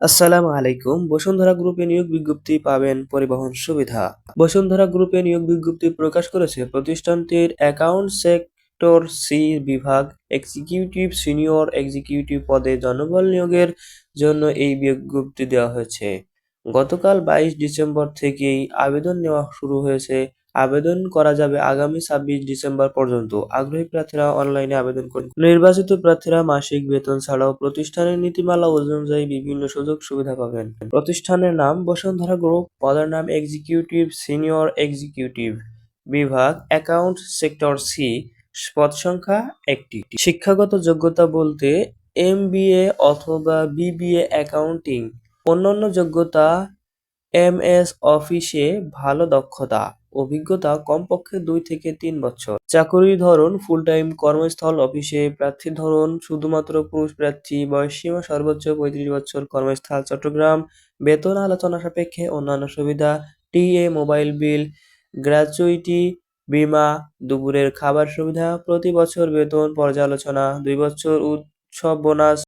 আসসালামু আলাইকুম। বসুন্ধরা গ্রুপে নিয়োগ বিজ্ঞপ্তি পাবেন পরিবহন সুবিধা। বসুন্ধরা গ্রুপে নিয়োগ বিজ্ঞপ্তি প্রকাশ করেছে প্রতিষ্ঠানটির অ্যাকাউন্ট সেক্টর সি বিভাগ এক্সিকিউটিভ সিনিয়র এক্সিকিউটিভ পদে জনবল নিয়োগের জন্য এই বিজ্ঞপ্তি দেওয়া হয়েছে। গতকাল বাইশ ডিসেম্বর থেকেই আবেদন নেওয়া শুরু হয়েছে আবেদন করা যাবে আগামী ছাব্বিশ ডিসেম্বর পর্যন্ত। আগ্রহী প্রার্থীরা অনলাইনে আবেদন করুন। নির্বাচিত প্রার্থীরা মাসিক বেতন ছাড়াও প্রতিষ্ঠানের নীতিমালা অনুযায়ী বিভিন্ন সুযোগ সুবিধা পাবেন। প্রতিষ্ঠানের নাম বসুন্ধরা গ্রুপ, পদের নাম এক্সিকিউটিভ, সিনিয়র এক্সিকিউটিভ বিভাগ, অ্যাকাউন্ট সেক্টর সি পদ সংখ্যা একটি। শিক্ষাগত যোগ্যতা বলতে এমবিএ অথবা বিবিএ অ্যাকাউন্টিং। অন্যান্য যোগ্যতা এমএস অফিসে ভালো দক্ষতা। অভিজ্ঞতা কমপক্ষে দুই থেকে তিন বছর। চাকুরির ধরন ফুল টাইম কর্মস্থল অফিসে প্রার্থীর ধরন শুধুমাত্র পুরুষ প্রার্থী বয়সসীমা সর্বোচ্চ পঁয়ত্রিশ বছর কর্মস্থল, চট্টগ্রাম, বেতন আলোচনা সাপেক্ষে অন্যান্য সুবিধা, টিএ, মোবাইল বিল গ্র্যাচুইটি বীমা, দুপুরের খাবার সুবিধা, প্রতি বছর বেতন পর্যালোচনা, দুই বছর উৎসব বোনাস